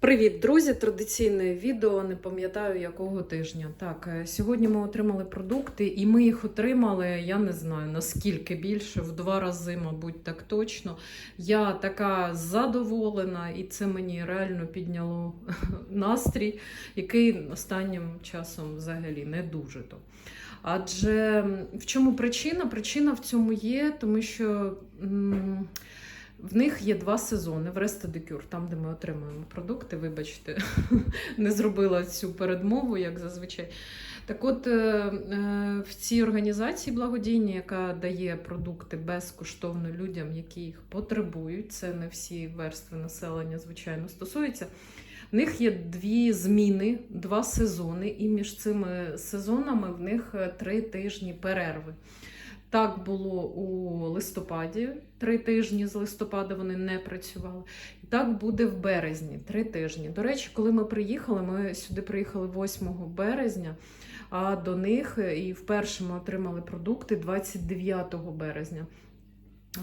Привіт, друзі! Традиційне відео, не пам'ятаю якого тижня. Так, е, сьогодні ми отримали продукти, і ми їх отримали, я не знаю наскільки більше, в два рази, мабуть, так точно. Я така задоволена, і це мені реально підняло настрій, який останнім часом взагалі не дуже то. Адже в чому причина? Причина в цьому є, тому що. м, в них є два сезони в Рестедикюр, там, де ми отримуємо продукти. Вибачте, не зробила цю передмову, як зазвичай. Так от е, е, в цій організації благодійній, яка дає продукти безкоштовно людям, які їх потребують, це не всі верстви населення, звичайно, стосується. В них є дві зміни, два сезони, і між цими сезонами в них е, три тижні перерви. Так було у листопаді, три тижні з листопада вони не працювали. І так буде в березні, три тижні. До речі, коли ми приїхали, ми сюди приїхали 8 березня, а до них е, і вперше ми отримали продукти 29 березня.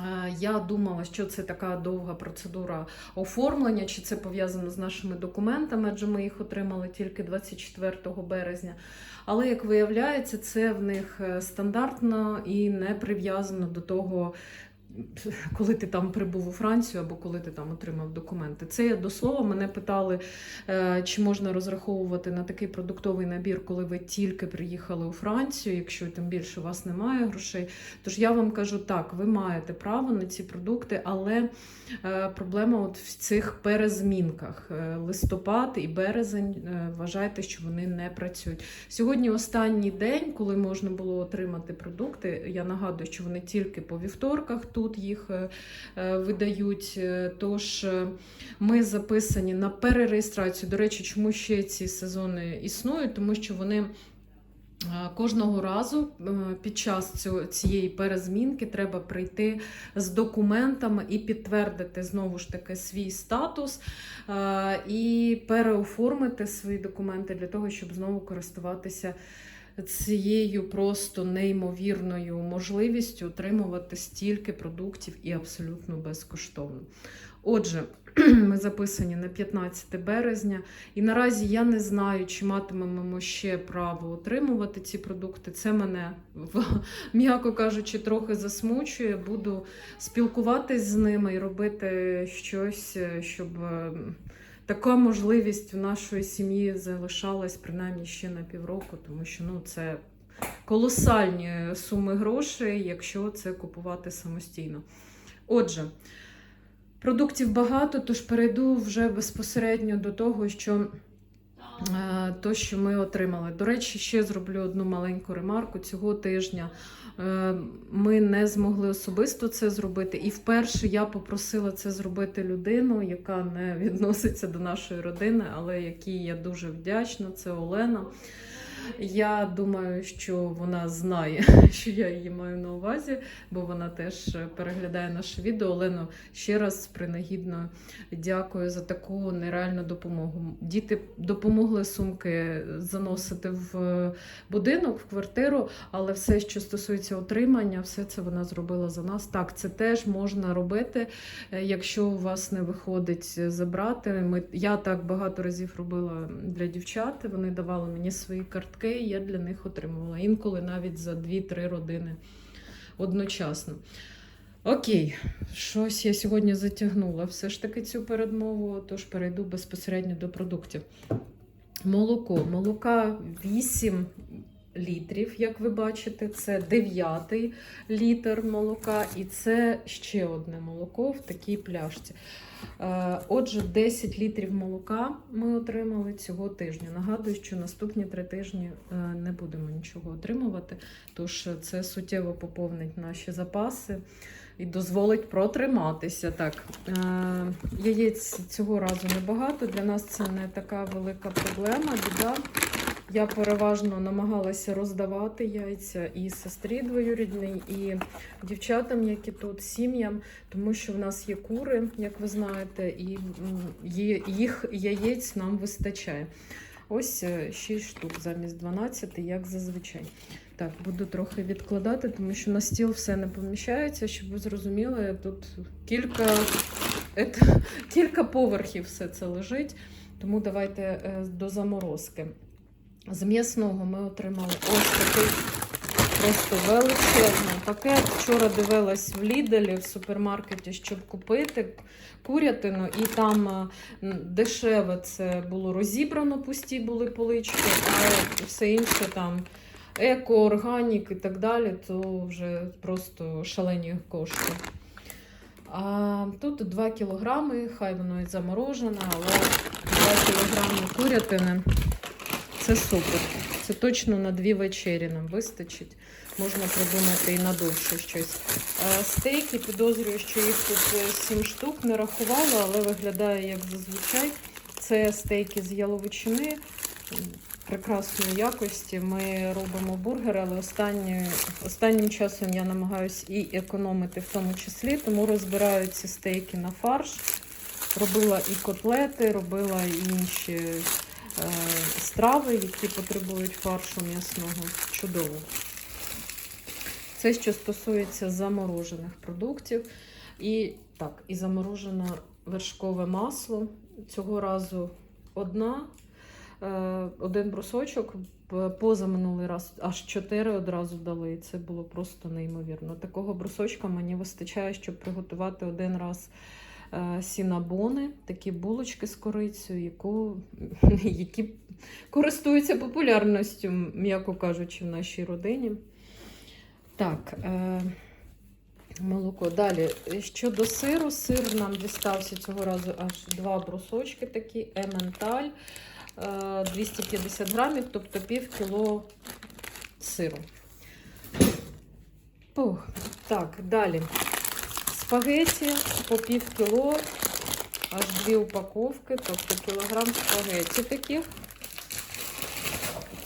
Е, Я думала, що це така довга процедура оформлення, чи це пов'язано з нашими документами, адже ми їх отримали тільки 24 березня. Але як виявляється, це в них е, стандартно і не прив'язано до того, коли ти там прибув у Францію або коли ти там отримав документи. Це я до слова мене питали, е, чи можна розраховувати на такий продуктовий набір, коли ви тільки приїхали у Францію, якщо тим більше у вас немає грошей. Тож я вам кажу так, ви маєте право на ці продукти, але е, проблема от в цих перезмінках. Е, Листопад і березень, вважайте, що вони не працюють. Сьогодні останній день, коли можна було отримати продукти. Я нагадую, що вони тільки по вівторках тут їх е, е, видають. Е, Тож ми записані на перереєстрацію. До речі, чому ще ці сезони існують? Тому що вони. Кожного разу під час цієї перезмінки треба прийти з документами і підтвердити знову ж таки свій статус і переоформити свої документи для того, щоб знову користуватися цією просто неймовірною можливістю отримувати стільки продуктів і абсолютно безкоштовно. Отже, ми записані на 15 березня, і наразі я не знаю, чи матимемо ще право отримувати ці продукти. Це мене, м'яко кажучи, трохи засмучує. Буду спілкуватись з ними і робити щось, е, щоб така можливість в нашої сім'ї залишалась принаймні ще на півроку, тому що ну, це колосальні суми грошей, якщо це купувати самостійно. Отже. Продуктів багато, тож перейду вже безпосередньо до того, що, то, що ми отримали. До речі, ще зроблю одну маленьку ремарку. Цього тижня е, ми не змогли особисто це зробити. І вперше я попросила це зробити людину, яка не відноситься до нашої родини, але якій я дуже вдячна. Це Олена. Я думаю, що вона знає, що я її маю на увазі, бо вона теж переглядає наше відео. Олено, ще раз принагідно дякую за таку нереальну допомогу. Діти допомогли сумки заносити в будинок, в квартиру, але все, що стосується отримання, все це вона зробила за нас. Так, це теж можна робити, е, якщо у вас не виходить забрати. Ми, я так багато разів робила для дівчат. Вони давали мені свої картки, я для них отримувала. Інколи навіть за 2-3 родини одночасно. Окей, щось я сьогодні затягнула все ж таки цю передмову, тож перейду безпосередньо до продуктів. Молоко. Молока 8 літрів, як ви бачите, це 9 літр молока, і це ще одне молоко в такій пляшці. Е, Отже, 10 літрів молока ми отримали цього тижня. Нагадую, що наступні три тижні е, не будемо нічого отримувати, тож це суттєво поповнить наші запаси і дозволить протриматися. Так, е, яєць цього разу небагато. Для нас це не така велика проблема. Біда. Я переважно намагалася роздавати яйця і сестрі двоюрідній, і дівчатам, які тут, сім'ям, тому що в нас є кури, як ви знаєте, і їх яєць нам вистачає. Ось 6 штук замість 12, як зазвичай. Так, буду трохи відкладати, тому що на стіл все не поміщається, щоб ви зрозуміли, тут кілька, кілька поверхів все це лежить. Тому давайте е, до заморозки. З м'ясного ми отримали ось такий просто величезний пакет. Вчора дивилась в Ліделі в супермаркеті, щоб купити курятину, і там е, дешеве це було розібрано, пусті були полички, а все інше там еко, органік і так далі, то вже просто шалені кошти. А тут 2 кілограми, хай воно і заморожене, але 2 кілограми курятини це супер. Це точно на дві вечері нам вистачить. Можна придумати і на довше щось. Е, Стейки, підозрюю, що їх тут 7 штук не рахувала, але виглядає як зазвичай. Це стейки з яловичини прекрасної якості. Ми робимо бургери, але останні, останнім часом я намагаюся і економити в тому числі, тому розбираю ці стейки на фарш. Робила і котлети, робила і інші е, страви, які потребують фаршу м'ясного. Чудово. Це що стосується заморожених продуктів. І так, і заморожене вершкове масло. Цього разу одна, е, один брусочок. Позаминулий раз аж чотири одразу дали. І це було просто неймовірно. Такого брусочка мені вистачає, щоб приготувати один раз е, сінабони, такі булочки з корицею, яку, які користуються популярністю, м'яко кажучи, в нашій родині. Так, е, молоко. Далі, щодо сиру, сир нам дістався цього разу аж два брусочки такі, ементаль, е, 250 грамів, тобто пів кіло сиру. Ух, так, далі. Спагеті по пів кіло, аж дві упаковки, тобто кілограм спагеті таких.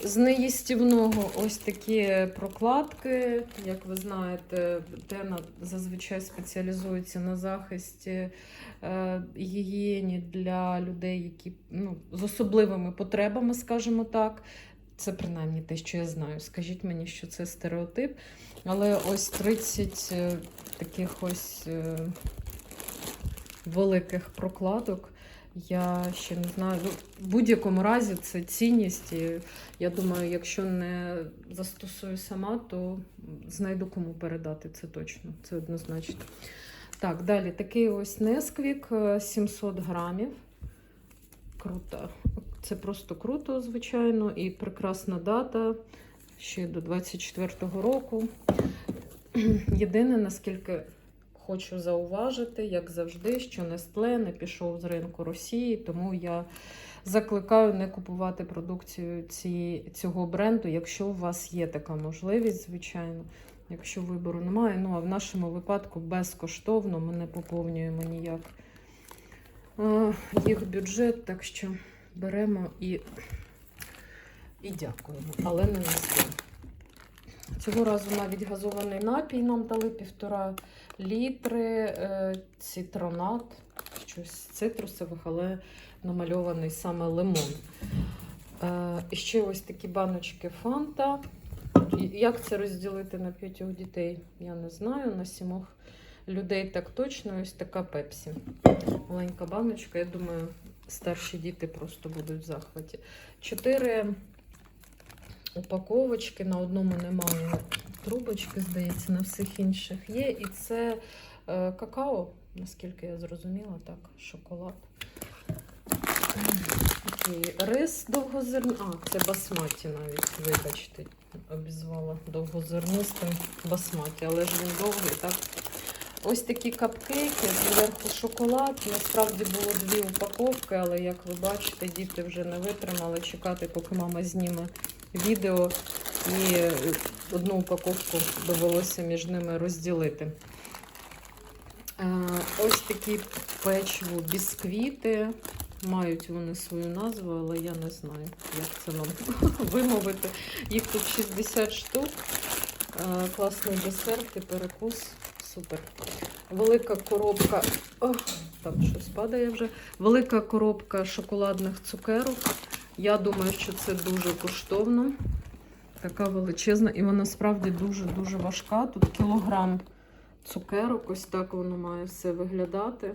З неїстівного ось такі прокладки. Як ви знаєте, Тена зазвичай спеціалізується на захисті е, гігієні для людей, які ну, з особливими потребами, скажімо так. Це принаймні те, що я знаю. Скажіть мені, що це стереотип. Але ось 30 е, таких ось е, великих прокладок. Я ще не знаю. Ну, в будь-якому разі це цінність. І я думаю, якщо не застосую сама, то знайду кому передати. Це точно, це однозначно. Так, далі такий ось Несквік 700 грамів. Круто. Це просто круто, звичайно, і прекрасна дата ще до 24-го року. Єдине, наскільки хочу зауважити, як завжди, що Nestle не пішов з ринку Росії, тому я закликаю не купувати продукцію ці, цього бренду, якщо у вас є така можливість, звичайно. Якщо вибору немає, ну а в нашому випадку безкоштовно ми не поповнюємо ніяк е, їх бюджет, так що беремо і, і дякуємо, але не Nestle. Цього разу навіть газований напій нам дали півтора літри, е, цитронат, щось з цитрусових, але намальований саме лимон. Е, і ще ось такі баночки фанта. Як це розділити на п'ятьох дітей? Я не знаю. На сімох людей так точно. Ось така пепсі. Маленька баночка. Я думаю, старші діти просто будуть в захваті. Чотири упаковочки. На одному немає трубочки, здається, на всіх інших є. І це е, какао, наскільки я зрозуміла, так, шоколад. Окей, рис довгозерний. А, це басматі навіть, вибачте, обізвала довгозернистим басматі, але ж він довгий, так. Ось такі капкейки, зверху шоколад. Насправді було дві упаковки, але як ви бачите, діти вже не витримали чекати, поки мама зніме відео. І е, одну упаковку довелося між ними розділити. Е, Ось такі печиво бісквіти. Мають вони свою назву, але я не знаю, як це вам вимовити. Їх тут 60 штук. Е, Класний десерт і перекус. Супер. Велика коробка. О, там щось падає вже. Велика коробка шоколадних цукерок. Я думаю, що це дуже коштовно. Така величезна, і вона справді дуже-дуже важка. Тут кілограм цукерок, ось так воно має все виглядати.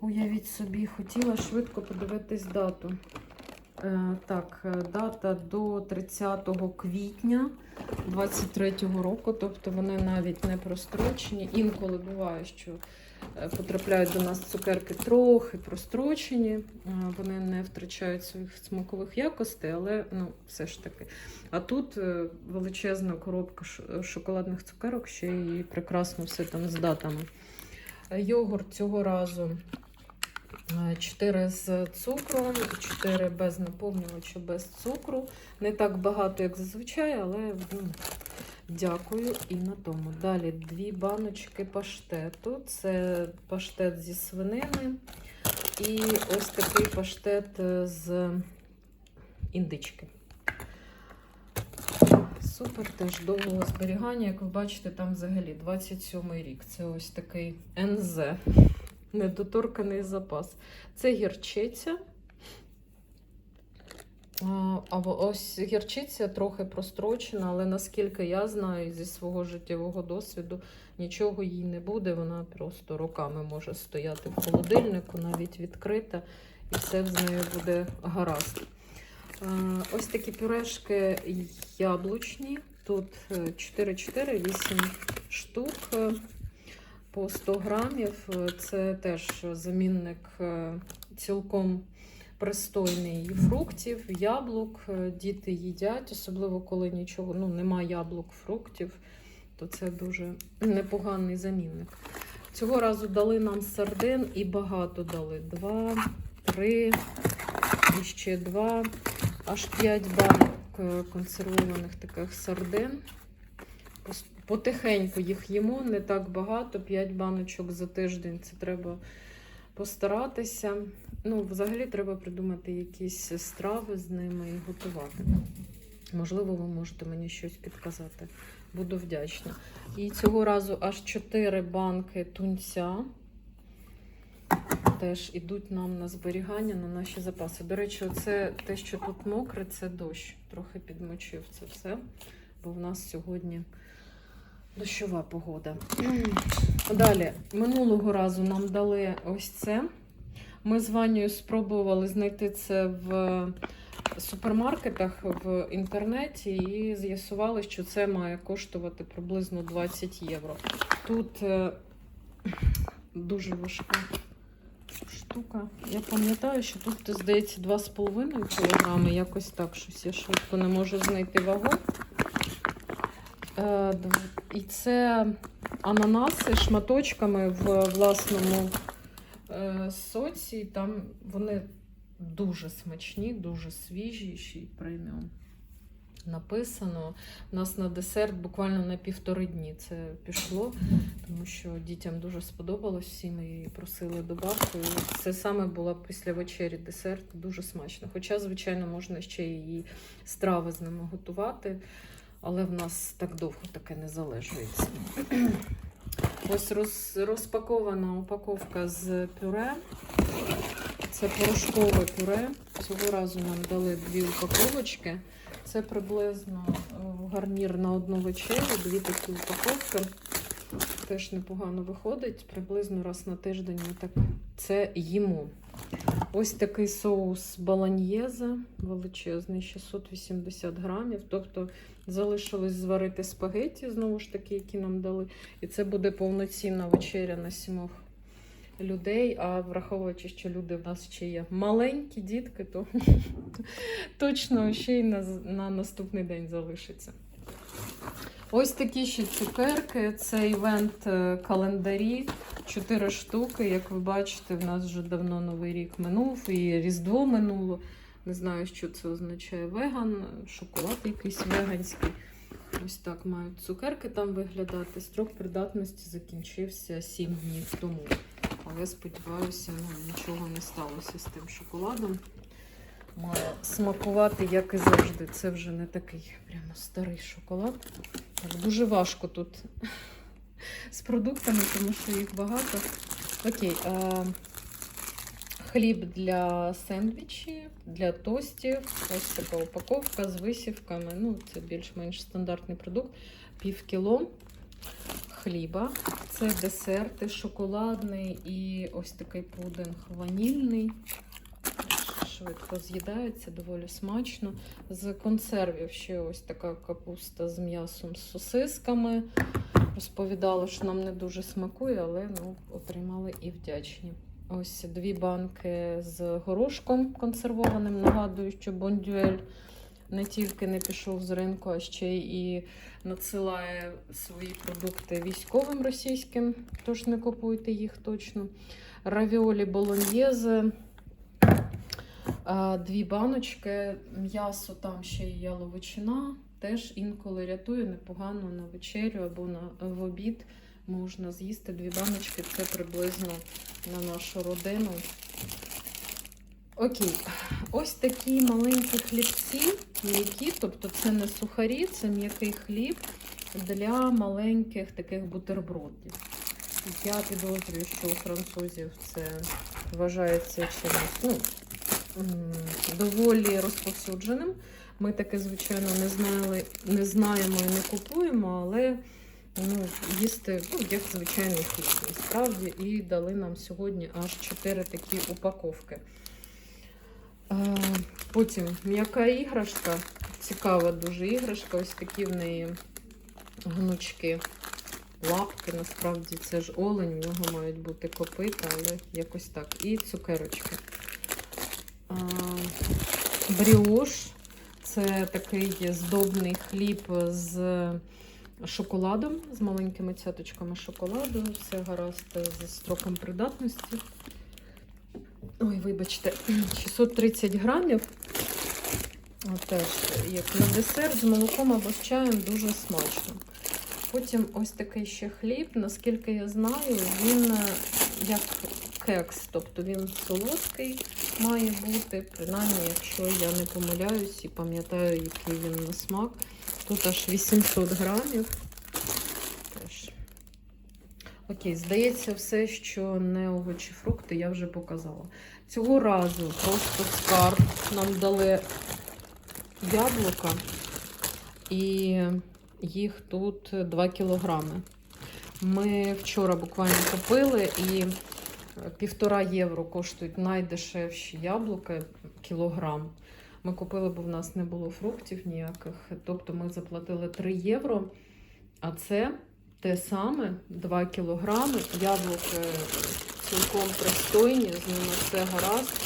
Уявіть собі, хотіла швидко подивитись дату. Е, так, е, дата до 30 квітня 23-го року, тобто вони навіть не прострочені. Інколи буває, що е, потрапляють до нас цукерки трохи прострочені, вони не втрачають своїх смакових якостей, але ну, все ж таки. А тут величезна коробка шоколадних цукерок, ще і прекрасно все там з датами. Йогурт цього разу 4 з цукром, 4 без наповнювача, без цукру. Не так багато, як зазвичай, але ну, дякую і на тому. Далі дві баночки паштету. Це паштет зі свинини. І ось такий паштет е, з індички. Супер, теж довгого зберігання. Як ви бачите, там взагалі 27 рік. Це ось такий НЗ. Недоторканий запас. Це гірчиця. А, ось гірчиця трохи прострочена, але наскільки я знаю зі свого життєвого досвіду, нічого їй не буде. Вона просто роками може стояти в холодильнику, навіть відкрита, і все з нею буде гаразд. Ось такі пюрешки яблучні. Тут 4-4, 8 штук е, по 100 грамів. Це теж замінник е, цілком пристойний фруктів, яблук. Е, Діти їдять, особливо коли нічого, ну, нема яблук, фруктів, то це дуже непоганий замінник. Цього разу дали нам сардин і багато дали. Два, три, і ще два, аж п'ять банок е, консервованих таких сардин. Потихеньку їх їмо, не так багато, 5 баночок за тиждень. Це треба постаратися. Ну, взагалі треба придумати якісь страви з ними і готувати. Можливо, ви можете мені щось підказати. Буду вдячна. І цього разу аж 4 банки тунця. Теж ідуть нам на зберігання, на наші запаси. До речі, це те, що тут мокре, це дощ. Трохи підмочив це все, бо в нас сьогодні дощова погода. Далі, минулого разу нам дали ось це. Ми з Ванею спробували знайти це в супермаркетах в інтернеті і з'ясували, що це має коштувати приблизно 20 євро. Тут е, дуже важка штука. Я пам'ятаю, що тут, здається, 2,5 кг, якось так щось. Я швидко не можу знайти вагу. Е, І це ананаси шматочками в власному е, соці. Там вони дуже смачні, дуже свіжі, ще й преміум. Написано. У нас на десерт буквально на півтори дні це пішло, тому що дітям дуже сподобалось всім і просили добавку. І це саме було після вечері десерт, дуже смачно. Хоча, звичайно, можна ще і страви з ними готувати, але в нас так довго таке не залежується. Ось роз, розпакована упаковка з пюре. Це порошкове пюре. Цього разу нам дали дві упаковочки. Це приблизно е, гарнір на одну вечерю, дві такі упаковки. Теж непогано виходить. Приблизно раз на тиждень ми так це їмо. Ось такий соус баланьєзе, величезний, 680 грамів. Тобто залишилось зварити спагетті, знову ж таки, які нам дали. І це буде повноцінна вечеря на сімох людей. А враховуючи, що люди в нас ще є маленькі дітки, то точно ще й на, на наступний день залишиться. Ось такі ще цукерки. Це івент е, календарі. Чотири штуки. Як ви бачите, в нас вже давно новий рік минув і Різдво минуло. Не знаю, що це означає веган, шоколад якийсь веганський. Ось так мають цукерки там виглядати. Строк придатності закінчився 7 днів тому. Але сподіваюся, ну, нічого не сталося з тим шоколадом. Має смакувати, як і завжди. Це вже не такий прямо старий шоколад. Так, дуже важко тут з продуктами, тому що їх багато. Окей. А, хліб для сендвічів, для тостів. Ось така упаковка з висівками. Ну, це більш-менш стандартний продукт. Пів кіло. хліба. Це десерти, шоколадний і ось такий пудинг ванільний. Швидко з'їдається, доволі смачно. З консервів ще ось така капуста з м'ясом з сосисками. Розповідали, що нам не дуже смакує, але ну, отримали і вдячні. Ось дві банки з горошком консервованим. Нагадую, що бондюель не тільки не пішов з ринку, а ще і надсилає свої продукти військовим російським, тож не купуйте їх точно. Равіолі болоньєзе, дві баночки, м'ясо, там ще і яловичина. Теж інколи рятує непогано на вечерю або на в обід. Можна з'їсти дві баночки, це приблизно на нашу родину. Окей, ось такі маленькі хлібці, м'які, тобто це не сухарі, це м'який хліб для маленьких таких бутербродів. Я підозрюю, що у французів це вважається чимось ну, доволі розповсюдженим. Ми таке, звичайно, не знали, не знаємо і не купуємо, але ну, їсти ну, як звичайний хліб, насправді, і дали нам сьогодні аж 4 такі упаковки. Потім м'яка іграшка, цікава дуже іграшка, ось такі в неї гнучки, лапки. Насправді це ж олень, в нього мають бути копита, але якось так. І цукерочки. Е, Бріош це такий здобний хліб з шоколадом, з маленькими цяточками шоколаду. Все гаразд з строком придатності. Ой, вибачте, 630 грамів. Теж як на десерт з молоком або з чаєм дуже смачно. Потім ось такий ще хліб, наскільки я знаю, він е, як кекс, тобто він солодкий має бути, принаймні, якщо я не помиляюсь і пам'ятаю, який він на смак. Тут аж 800 грамів. Теж. Окей, здається, все, що не овочі, фрукти, я вже показала. Цього разу просто скарб нам дали яблука, і їх тут 2 кілограми. Ми вчора буквально купили і півтора євро коштують найдешевші яблука кілограм. Ми купили, бо в нас не було фруктів ніяких. Тобто ми заплатили 3 євро. А це те саме 2 кілограми. Яблуки цілком пристойні, з ними все гаразд.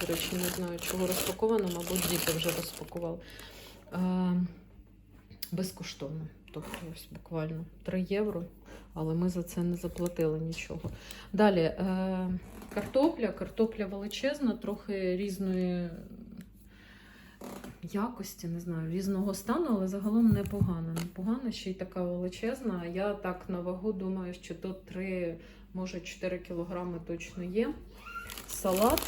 До речі, не знаю, чого розпаковано, мабуть, діти вже розпакували. Безкоштовно. Тобто ось буквально 3 євро, але ми за це не заплатили нічого. Далі е, картопля. Картопля величезна, трохи різної якості, не знаю, різного стану, але загалом непогана. Непогана, ще й така величезна. Я так на вагу думаю, що тут 3, може 4 кілограми точно є. Салат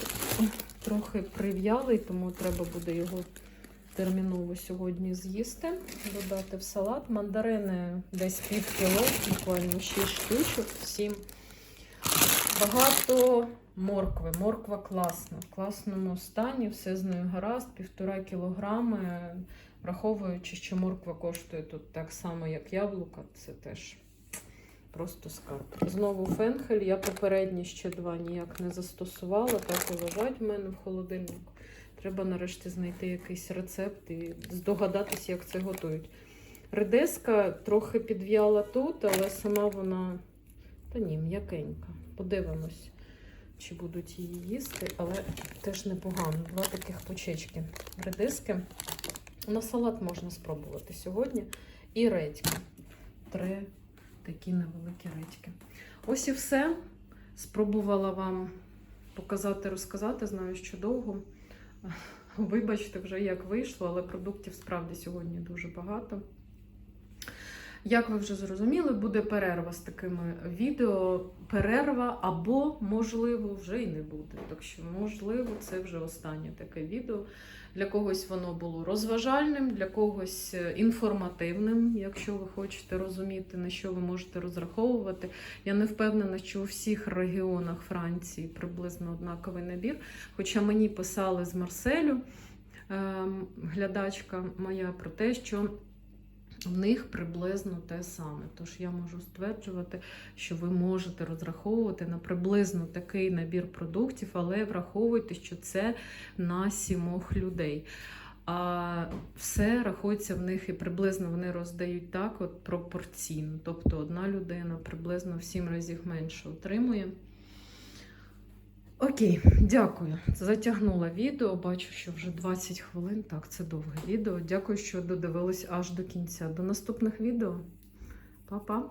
трохи прив'ялий, тому треба буде його терміново сьогодні з'їсти, додати в салат. Мандарини десь пів кіло, буквально 6 штучок, 7. Багато моркви. Морква класна, в класному стані, все з нею гаразд, півтора кілограми. Враховуючи, що морква коштує тут так само, як яблука, це теж просто скарб. Знову фенхель. Я попередні ще два ніяк не застосувала, так і лежать в мене в холодильнику. Треба нарешті знайти якийсь рецепт і здогадатися, як це готують. Редеска трохи підв'яла тут, але сама вона, та ні, м'якенька. Подивимось, чи будуть її їсти, але теж непогано. Два таких почечки редиски. На салат можна спробувати сьогодні. І редька. Три такі невеликі редьки. Ось і все. Спробувала вам показати, розказати. Знаю, що довго. Вибачте, вже як вийшло, але продуктів справді сьогодні дуже багато. Як ви вже зрозуміли, буде перерва з такими відео. Перерва або, можливо, вже й не буде. Так що, можливо, це вже останнє таке відео. Для когось воно було розважальним, для когось е, інформативним, якщо ви хочете розуміти, на що ви можете розраховувати. Я не впевнена, що у всіх регіонах Франції приблизно однаковий набір. Хоча мені писали з Марселю ем, глядачка моя про те, що в них приблизно те саме. Тож я можу стверджувати, що ви можете розраховувати на приблизно такий набір продуктів, але враховуйте, що це на сімох людей. А все рахується в них і приблизно вони роздають так, от пропорційно. Тобто одна людина приблизно в сім разів менше отримує. Окей, дякую. Затягнула відео. Бачу, що вже 20 хвилин. Так, це довге відео. Дякую, що додивились аж до кінця. До наступних відео. Па-па!